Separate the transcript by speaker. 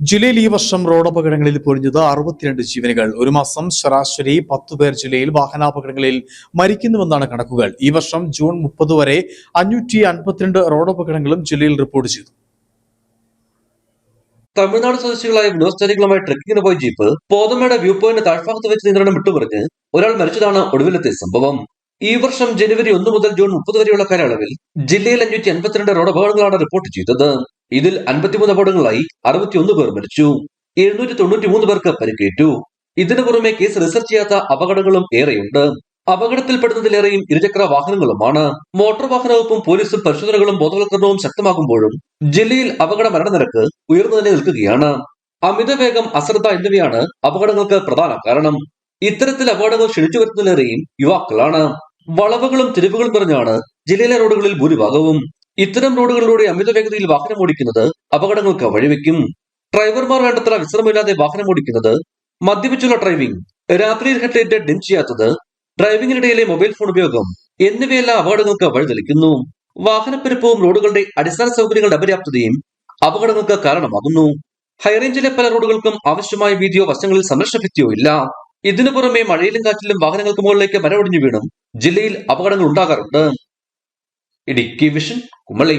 Speaker 1: ജില്ലയിൽ ഈ വർഷം റോഡപകടങ്ങളിൽ പൊഴിഞ്ഞത് അറുപത്തിരണ്ട് ജീവനുകൾ. ഒരു മാസം ശരാശരി പത്തു പേർ ജില്ലയിൽ വാഹനാപകടങ്ങളിൽ മരിക്കുന്നുവെന്നാണ് കണക്കുകൾ. ഈ വർഷം ജൂൺ മുപ്പത് വരെ അഞ്ഞൂറ്റി അൻപത്തിരണ്ട് റോഡപകടങ്ങളും ജില്ലയിൽ റിപ്പോർട്ട് ചെയ്തു.
Speaker 2: തമിഴ്നാട് സ്വദേശികളായ വിനോദസഞ്ചാരികളുമായി ട്രക്കിങ്ങിന് പോയ ജീപ്പ് പോതമയുടെ വ്യൂ പോയിന്റ് താഴ്ഭാഗത്ത് വെച്ച് നിയന്ത്രണം വിട്ടുപറിഞ്ഞ് ഒരാൾ മരിച്ചതാണ് ഒടുവിലത്തെ സംഭവം. ഈ വർഷം ജനുവരി ഒന്ന് മുതൽ ജൂൺ മുപ്പത് വരെയുള്ള കാലയളവിൽ ജില്ലയിൽ അഞ്ഞൂറ്റി അൻപത്തിരണ്ട് റോഡ് അപകടങ്ങളാണ് റിപ്പോർട്ട് ചെയ്തത്. ഇതിൽ അൻപത്തിമൂന്ന് അപകടങ്ങളായി അറുപത്തിയൊന്ന് പേർ മരിച്ചു. എഴുന്നൂറ്റി തൊണ്ണൂറ്റി മൂന്ന് പേർക്ക് പരിക്കേറ്റു. ഇതിനു പുറമെ കേസ് റിസർച്ച് ചെയ്യാത്ത അപകടങ്ങളും ഏറെയുണ്ട്. അപകടത്തിൽപ്പെടുന്നതിലേറെയും ഇരുചക്ര വാഹനങ്ങളുമാണ്. മോട്ടോർ വാഹന വകുപ്പും പോലീസും പരിശോധനകളും ബോധവൽക്കരണവും ശക്തമാകുമ്പോഴും ജില്ലയിൽ അപകട മരണനിരക്ക് ഉയർന്നു തന്നെ നിൽക്കുകയാണ്. അമിതവേഗം അശ്രദ്ധ എന്നിവയാണ് അപകടങ്ങൾക്ക് പ്രധാന കാരണം. ഇത്തരത്തിൽ അപകടങ്ങൾ ക്ഷണിച്ചു വരുത്തുന്നതിലേറെയും യുവാക്കളാണ്. വളവുകളും തിരിവുകളും നിറഞ്ഞാണ് ജില്ലയിലെ റോഡുകളിൽ ഭൂരിഭാഗവും. ഇത്തരം റോഡുകളിലൂടെ അമിത വേഗതയിൽ വാഹനം ഓടിക്കുന്നത് അപകടങ്ങൾക്ക് വഴിവെക്കും. ഡ്രൈവർമാർ വേണ്ടത്ര വിശ്രമമില്ലാതെ വാഹനം ഓടിക്കുന്നത് മദ്യപിച്ചുള്ള ഡ്രൈവിംഗ് രാത്രിയിൽ ഹെഡ്ലൈറ്റ് ഡിം ചെയ്യാത്തത് ഡ്രൈവിംഗിനിടയിലെ മൊബൈൽ ഫോൺ ഉപയോഗം എന്നിവയെല്ലാം അപകടങ്ങൾക്ക് വഴിതെളിക്കുന്നു. വാഹനപ്പെരുപ്പവും റോഡുകളുടെ അടിസ്ഥാന സൗകര്യങ്ങളുടെ അപര്യാപ്തതയും അപകടങ്ങൾക്ക് കാരണമാകുന്നു. ഹൈറേഞ്ചിലെ പല റോഡുകൾക്കും ആവശ്യമായ വീതിയോ വശങ്ങളിൽ സംരക്ഷണ ഭിത്തിയോ ഇല്ല. ഇതിനു പുറമെ മഴയിലും കാറ്റിലും വാഹനങ്ങൾക്ക് മുകളിലേക്ക് മരമൊടിഞ്ഞു വീണും ജില്ലയിൽ അപകടങ്ങൾ ഉണ്ടാകാറുണ്ട്. ഇടുക്കി വിഷൻ കുമളി.